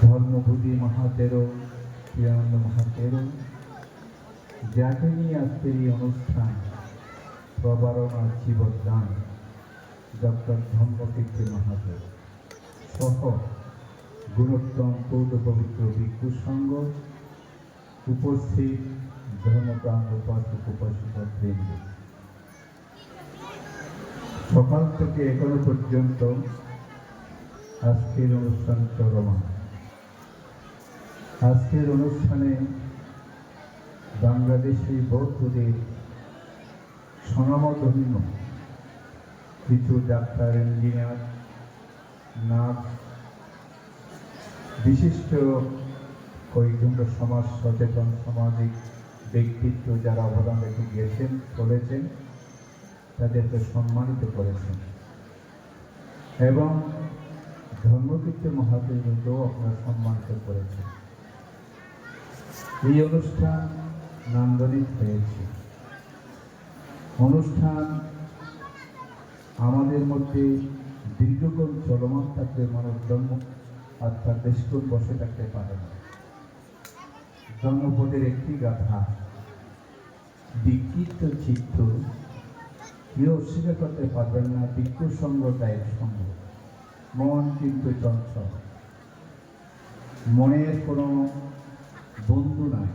ধর্মভূতি মহাতেরো প্রিয়ানন্দ মহাতেরো। যাকে নিয়ে আজকের এই অনুষ্ঠান প্রবারণা জীবদান ডক্টর ধর্মকীর্তি মহাদেব সহ গুণোত্তম পৌর পবিত্র ভিক্ষু সংঘ উপস্থিত ধর্মপ্রাণ উপাসক উপাসক বৃন্দ। সকাল থেকে এখনও পর্যন্ত আজকের অনুষ্ঠান চলমান। আজকের অনুষ্ঠানে বাংলাদেশি বৌদ্ধদের স্বনামধন্য কিছু ডাক্তার, ইঞ্জিনিয়ার, নার্স, বিশিষ্ট কয়েকজন সমাজ সচেতন সামাজিক ব্যক্তিত্ব যারা অবদান রেখে গিয়েছেন, চলেছেন, তাদেরকে সম্মানিত করেছেন। এবং ধর্মকীর্তি মহাদেবকেও আপনারা সম্মানিত করেছেন। এই অনুষ্ঠান নান্দনিক হয়েছে। অনুষ্ঠান আমাদের মধ্যে দীর্ঘক্ষণ চলমান থাকলে মানুষ জন্ম তার বেশিক্ষণ বসে থাকতে পারে না। জন্মপদের একটি গাথা, বিকৃত চিত্ত, কেউ অস্বীকার করতে পারবেন না বিক্ষু সঙ্গটা সঙ্গ। মন কিন্তু চঞ্চল। মনের কোনো বন্ধু নাই।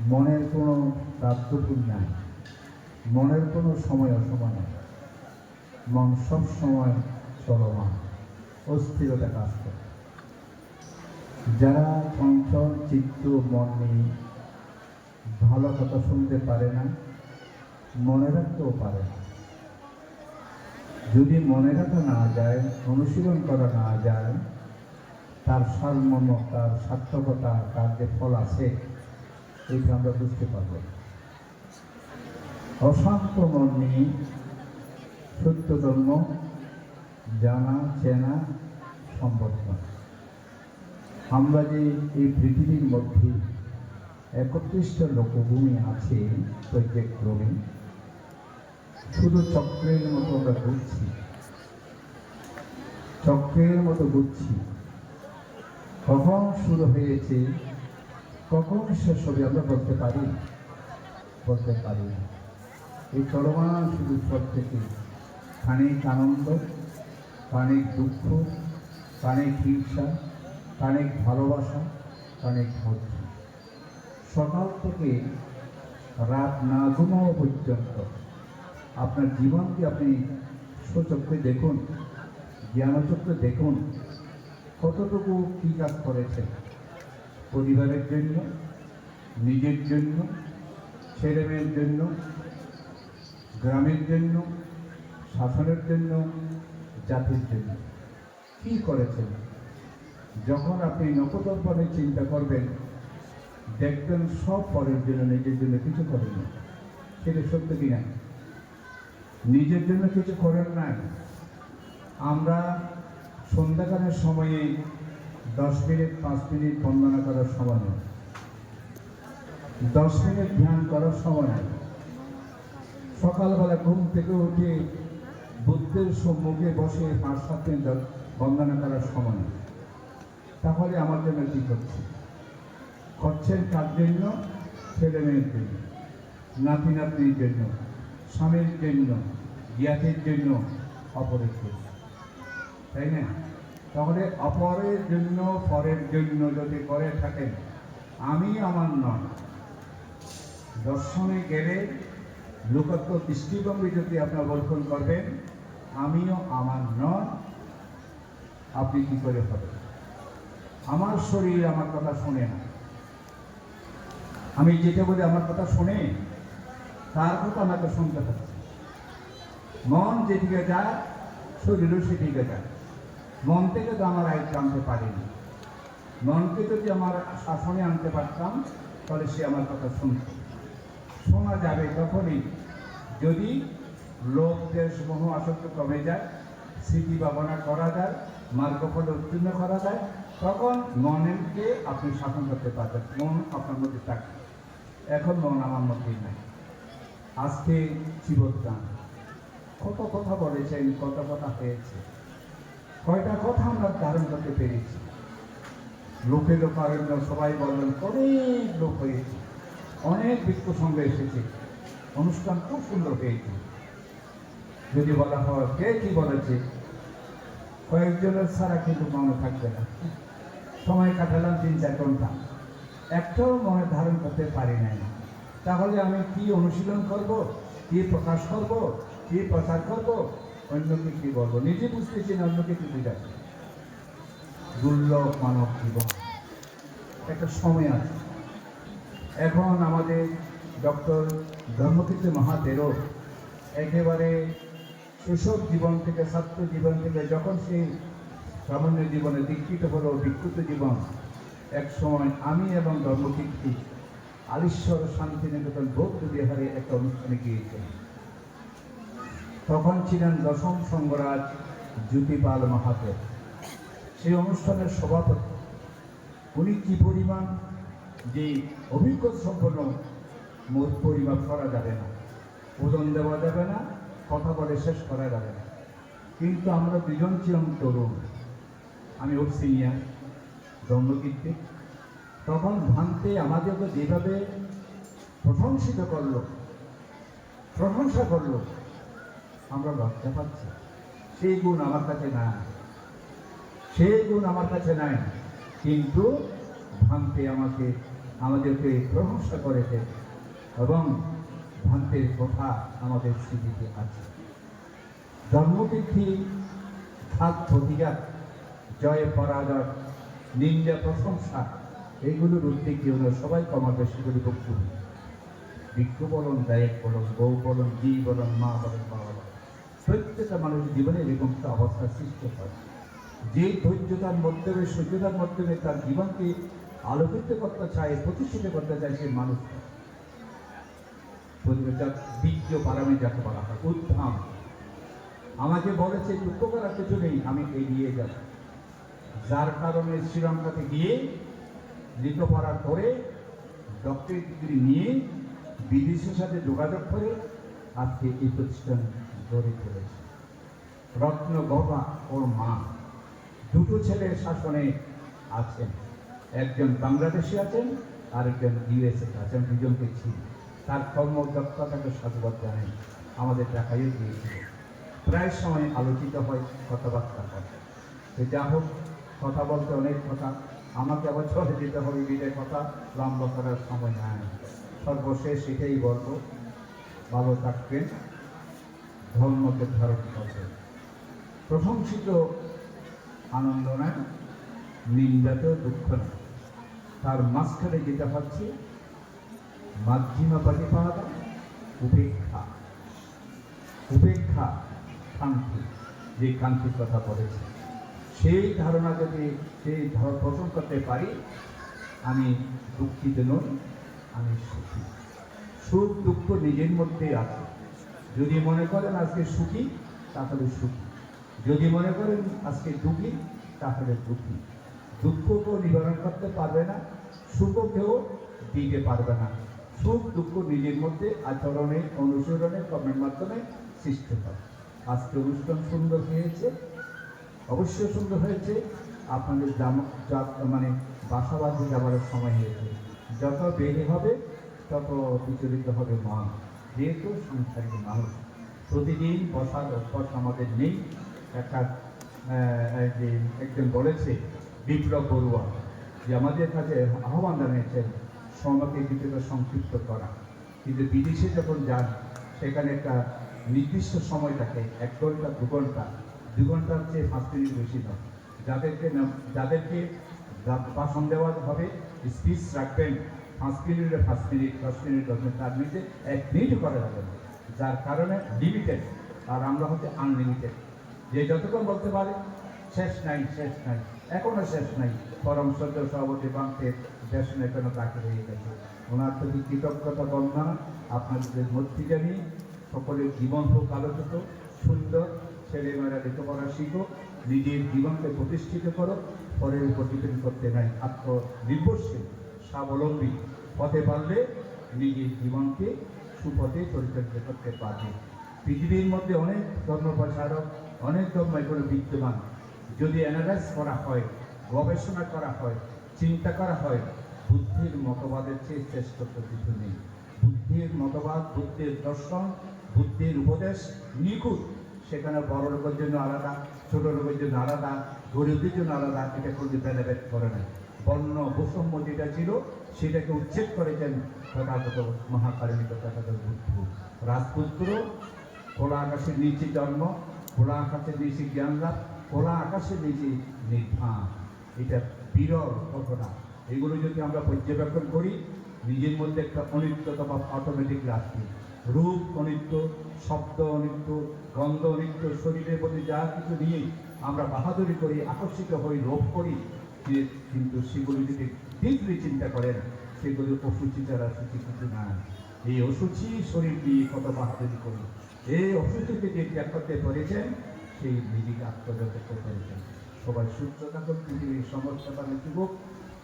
মনের কোনো প্রাপ্তপুর নাই। মনের কোনো সময় অসময় মন সব সময় চলমান, অস্থিরতা কাজ করে। যারা চঞ্চল চিত্ত মন নিয়ে ভালো কথা শুনতে পারে না, মনে রাখতেও পারে না। যদি মনে রাখা না যায়, অনুশীলন করা না যায় তার সারমর্ম তার সার্থকতা তার যে ফল আছে এইটা আমরা বুঝতে পারব। অশান্ত নিয়ে সত্য ধর্ম জানা, চেনা সম্ভব নয় আমরা যে এই পৃথিবীর মধ্যে একত্রিশটা লোকভূমি আছে প্রত্যেক ক্রমে শুধু চক্রের মতো আমরা ঘুরছি। চক্রের মতো ঘুরছি। কখন শুরু হয়েছে। কখন শেষ হবে আমরা বলতে পারি? বলতে পারি। এই চলমান শুধু সব থেকে খানিক আনন্দ খানিক দুঃখ খানিক হিংসা খানিক ভালোবাসা খানিক ধৈর্য। সকাল থেকে রাত না ঘুমানো পর্যন্ত আপনার জীবনকে আপনি সচক্ষে দেখুন জ্ঞানচক্রে দেখুন কতটুকু কী কাজ করেছেন? পরিবারের জন্য, নিজের জন্য, ছেলেমেয়ের জন্য, গ্রামের জন্য, শাসনের জন্য, জাতির জন্য? কী করেছেন? যখন আপনি নকদর্পণে চিন্তা করবেন, দেখবেন সব পরের জন্য নিজের জন্য কিছু করেন না। সেটা সত্য কি না নিজের জন্য কিছু করেন নাই। আমরা সন্ধ্যাকালের সময়ে দশ মিনিট, পাঁচ মিনিট বন্দনা করার সময় নেই। দশ মিনিট ধ্যান করার সময় নেই। সকালবেলা ঘুম থেকে উঠে বুদ্ধের সম্মুখে বসে পাঁচ সাত মিনিট বন্দনা করার সময় তাহলে আমার জন্য কী করছে? করছেন কার জন্য, ছেলে মেয়ের জন্য নাতি নাতনির জন্য, স্বামীর জন্য, জ্ঞাতির জন্য অপরের জন্য। তাই না? তাহলে অপরের জন্য, পরের জন্য যদি করে থাকেন, আমি আমার নয়। দর্শনে গেলে লোকত্ব দৃষ্টিভঙ্গি যদি আপনার বর্ষণ করবেন, আমিও আমার নয়, আপনি কি করে হবেন? আমার শরীর আমার কথা শুনে না। আমি যেটা বলি আমার কথা শুনে, তার কথা আমাকে শুনতে হচ্ছে মন যেদিকে যায়, শরীরও সেদিকে যায়। মন থেকে তো আমার আয় আনতে পারিনি। মনকে যদি আমার শাসনে আনতে পারতাম, তাহলে সে আমার কথা শুনত। শোনা যাবে তখনই। যদি লোভ, দেশ, মোহ, আসক্ত কমে যায়, স্মৃতি ভাবনা করা যায় মার্গফলে উত্তীর্ণ করা যায়, তখন মনকে আপনি শাসন করতে পারবেন। মন আপনার মধ্যে থাকে এখন মন আমার মধ্যেই নাই। আজকে জীবদান কত কথা বলেছেন, কত কথা হয়েছে। কয়টা কথা আমরা ধারণ করতে পেরেছি। লোকে লোকারণ্য সবাই বললেন অনেক লোক হয়েছে, অনেক বিক্ষ সঙ্গে এসেছে, অনুষ্ঠান খুব সুন্দর হয়েছে। যদি বলা হয়, কে কি বলেছে? কয়েকজনের ছাড়া কিন্তু মনে থাকবে না। সময় কাটালাম তিন চার ঘণ্টা। একটাও মনে ধারণ করতে পারি নাই। তাহলে আমি কি অনুশীলন করব? কি প্রকাশ করব? কি প্রচার করব? অন্যকে কি বলব? নিজে বুঝতেছি না অন্যকে কি বুঝাচ্ছি দুর্লভ মানব জীবন। একটা সময় আছে। এখন আমাদের ডক্টর ধর্মকীর্তি মহাতেরও একেবারে শৈশব জীবন থেকে ছাত্র জীবন থেকে, যখন সেই সামান্য জীবনে দীক্ষিত হলো বিক্ষিত জীবন, এক সময় আমি এবং ধর্মকীর্তি আলিশ্বর শান্তিনিকেতন বৌদ্ধ বিহারে একটা অনুষ্ঠানে গিয়েছিলাম। তখন ছিলেন দশম সঙ্গরাজ জ্যোতিপাল মাহাতো। সেই অনুষ্ঠানের সভাপতি। উনি কি পরিমাণ যে অভিজ্ঞ সম্পন্ন, মোট পরিমাপ করা যাবে না। ওজন দেওয়া যাবে না, কথা বলে শেষ করা যাবে না। কিন্তু আমরা দুজন ছিলাম তরুণ। আমি ওর সিনিয়র ধর্মকীর্তি তখন ভাঙতে আমাদেরকে যেভাবে প্রশংসিত করল, প্রশংসা করল আমরা লজ্জা পাচ্ছি। সেই গুণ আমার কাছে নাই। সেই গুণ আমার কাছে নাই। কিন্তু ভাঙতে আমাকে, আমাদেরকে প্রশংসা করেছে এবং ভান্তের কথা আমাদের স্মৃতিতে আছে। জন্মতিথি ঘাত প্রতিঘাত, জয় পরাজয়, নিন্দা প্রশংসা, এইগুলোর উদ্যোগ আমরা সবাই কমা বেশি করে বক্তব্য ভিক্ষু বলুন দায়ক বলুন, বউ বলুন জি বলুন, মা বলুন, বাবা বলুন। প্রত্যেকটা মানুষের জীবনে এরকম একটা অবস্থা সৃষ্টি হয়। যে ধৈর্যতার মাধ্যমে সহ্যতার মাধ্যমে তার জীবনকে আলোকিত করতে চায়, প্রতিষ্ঠিত করতে চায় সেই মানুষটা প্রতিটা বীর্য পারামে যাকে বলা হয়, উদ্ধাম। আমাকে বলেছে দুঃখ করার কিছু নেই, আমি এগিয়ে যাব। যার কারণে শ্রীলঙ্কাতে গিয়ে লেখাপড়া করে ডক্টরেট ডিগ্রি নিয়ে বিদেশের সাথে যোগাযোগ করে আজকে এই প্রতিষ্ঠান তুলেছে। রত্ন গবা ওর মা দুটো ছেলের শাসনে আছেন। একজন বাংলাদেশে আছেন আর একজন ইউএসএ আছেন, দুজনকে ছিল তার কর্মদক্ষতাকে সাধুবাদ জানেন আমাদের দেখাইও দিয়েছিল প্রায় সময় আলোচিত হয় কথাবার্তা হয়। তো যা হোক, কথা বলতে অনেক কথা। আমাকে আবার চলে যেতে হবে বিদায় কথা, লম্বা করার সময় নাই। সর্বশেষ এটাই বলব। ভালো থাকবেন। ধর্মকে ধারণ করবেন প্রশংসিত আনন্দ নয় নিন্দাতেও দুঃখ নয় তার মাঝখানে যেটা হচ্ছে, মাধ্যমা প্রতিপাদা উপেক্ষা। উপেক্ষা শান্তি যে কান্তির কথা বলেছে। সেই ধারণা যদি সেই ধর পোষণ করতে পারি, আমি দুঃখিত নই, আমি সুখী। সুখ দুঃখ নিজের মধ্যেই আছে। যদি মনে করেন আজকে সুখী, তাহলে সুখী। যদি মনে করেন আজকে দুঃখী, তাহলে দুঃখী। দুঃখ দুঃখকেও নিবারণ করতে পারবে না সুখকেও দিতে পারবে না। সুখ, দুঃখ নিজের মধ্যে আচরণে অনুসরণে কর্মের মাধ্যমে সৃষ্টি হয়। আজকে অনুষ্ঠান সুন্দর হয়েছে, অবশ্যই সুন্দর হয়েছে। আপনাদের মানে বাসাবাদী যাবার সময় হয়েছে। যত বেড়ে হবে, তত বিচলিত হবে মন। যেহেতু সংসারিক মানুষ, প্রতিদিন বসার অভ্যাস আমাদের নেই। একটা যে একজন বলেছে, বিপ্লব বড়ুয়া, যে আমাদের কাছে আহ্বান জানিয়েছেন সময়কে কিছুটা সংক্ষিপ্ত করা। কিন্তু বিদেশে যখন যান, সেখানে একটা নির্দিষ্ট সময় থাকে, এক ঘণ্টা, দু ঘণ্টা। দু ঘণ্টার চেয়ে পাঁচ মিনিট বেশি নয়। যাদেরকে যাদেরকে ভাষণ দেওয়া হবে, স্পিচ রাখবেন পাঁচ মিনিটে পাঁচ মিনিট দশ মিনিট দশ মিনিট তার নিচে এক মিনিটও করা যাবে যার কারণে লিমিটেড আর আমরা হচ্ছে আনলিমিটেড যে যতক্ষণ বলতে পারে, শেষ নাই শেষ নাই, এখনও শেষ নাই। পরম সদ্য সভাপতি বাংকের দেশনে কেন তাকে হয়ে গেছে। ওনার প্রতি কৃতজ্ঞতা বন্দনা, আপনাদের মধ্যে জানি সকলের জীবন হোক আলোচিত সুন্দর, ছেলেমেয়েরা লেখাপড়া শিখো, নিজের জীবনকে প্রতিষ্ঠিত করো, পরের উপর ডিপেন্ড করতে নাই। আত্মনির্ভরশীল, স্বাবলম্বী। পথে পারলে নিজের জীবনকে সুপথে পরিচালিত করতে পারবে। পৃথিবীর মধ্যে অনেক ধর্ম প্রচারক অনেক ধর্ম এগুলো বিদ্যমান। যদি অ্যানালাইজ করা হয়, গবেষণা করা হয়, চিন্তা করা হয়, বুদ্ধির মতবাদের চেয়ে শ্রেষ্ঠ তো কিছু নেই। বুদ্ধির মতবাদ, বুদ্ধির দর্শন, বুদ্ধির উপদেশ নিখুঁত। সেখানে বড় লোকের জন্য আলাদা, ছোট লোকের জন্য আলাদা, গরিবদের জন্য আলাদা, এটা কোনো ভেদাভেদ করে না। বর্ণ বৈষম্য যেটা ছিল সেটাকে উচ্ছেদ করেছেন তথাগত মহাকারণিক তথাগত বুদ্ধ। রাজপুত্র, খোলা আকাশের নিচে জন্ম, খোলা আকাশের নিচে জ্ঞান লাভ খোলা আকাশের নিচে নির্ধান এটা বিরল ঘটনা এগুলো যদি আমরা পর্যবেক্ষণ করি, নিজের মধ্যে একটা অনিত্যতা বা অটোমেটিক আসবে রূপ অনিত্য, শব্দ অনিত্য, গন্ধ অনিত্য, শরীরের প্রতি যা কিছু নিয়ে আমরা বাহাদুরি করি, আকর্ষিত হই, লোভ করি কিন্তু সেগুলি যদি ডিপলি চিন্তা করেন সেগুলি অসুচি ছাড়া সুচি কিছু না এই অসুচি শরীর দিয়ে কত বাহাদুরি করি এই অসুচিকে যে ত্যাগ করতে পেরেছেন, সেই নিজেকে আত্মজাত করতে পেরেছেন। সবাই সুস্থ থাকুন পৃথিবীর সমস্ত কারণে যুবক,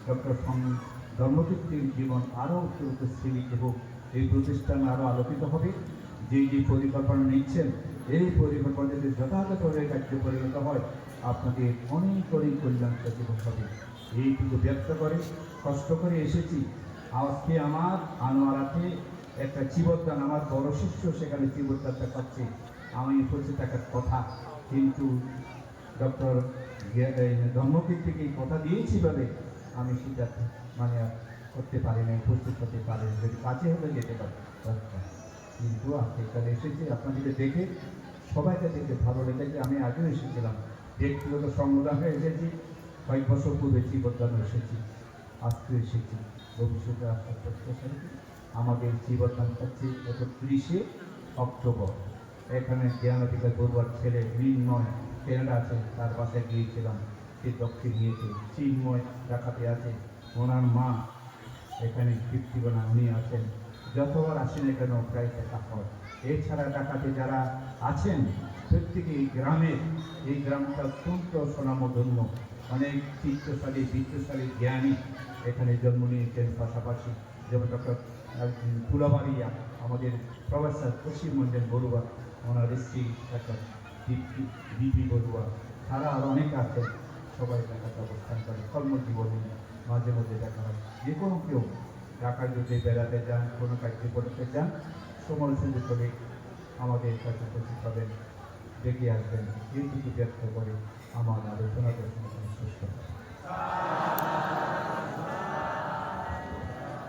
ডক্টর ধর্মচিত্রীর জীবন আরও অত্যন্ত স্থিমিত হোক এই প্রতিষ্ঠান আরও আলোকিত হবে। যে যে পরিকল্পনা নিচ্ছেন, এই পরিকল্পনা যদি যথাযথভাবে কার্যে পরিণত হয়, আপনাদের অনেক অনেক কল্যাণ সচেতন হবে। এইটুকু ব্যক্ত করে, কষ্ট করে এসেছি। আজকে আমার আনোয়ারাতে একটা চিবদান আমার বড় শিষ্য সেখানে চিবদানটা পাচ্ছে আমি পৌঁছে থাকার কথা। কিন্তু ডক্টর ধর্মকীর্তিকে এই কথা দিয়েছি বলে আমি সেটা মানে করতে পারি না উপস্থিত হতে পারি। যদি কাছে হলে যেতে পারি। কিন্তু আজকে এখানে এসেছি, আপনাদেরকে দেখে সবাইকে দেখে ভালো লেগেছে। আমি আগেও এসেছিলাম। ব্যক্তিগত সংগ্রামে এসেছি। কয়েক বছর পূর্বে জীবদানে এসেছি। আজকে এসেছি। ভবিষ্যতে আসার প্রত্যাশা আমাদের জীবদান হচ্ছে একত্রিশে অক্টোবর। এখানে জ্ঞানবিকা বড়ুয়ার ছেলে মৃন্ময় কেনাডা আছে, তার বাসায় গিয়েছিলাম। সে দক্ষিণ নিয়েছে চিন্ময় ডাকাতে আছে। ওনার মা এখানে কীর্তিবানা উনি আছেন। যতবার আসেন এখানে প্রায় দেখা হয়। এছাড়া ডাকাতে যারা আছেন প্রত্যেকে এই গ্রামের, এই গ্রামটা অত্যন্ত স্বনামধন্য অনেক চিত্রশালী বিত্তশালী, জ্ঞানী এখানে জন্ম নিয়েছেন পাশাপাশি। যেমন ডক্টর ফুলাবাড়িয়া আমাদের প্রফেসর পশ্চিমবঙ্গের বড়ুয়া, ওনার স্ত্রী ডক্টর বিপি বড়ুয়া, তারা আরও অনেক আছেন। সবাই ঢাকাতে অবস্থান করে, কর্মজীবনে মাঝে মধ্যে দেখা হয়। যে কোনো কেউ ঢাকা যদি বেড়াতে যান, কোনো কাজে করতে যান, সময় সুযোগ করে আমাদের কাছে উপস্থিত হবেন দেখে আসবেন। এইটুকু ব্যক্ত করে আমার আলোচনা শেষ করবেন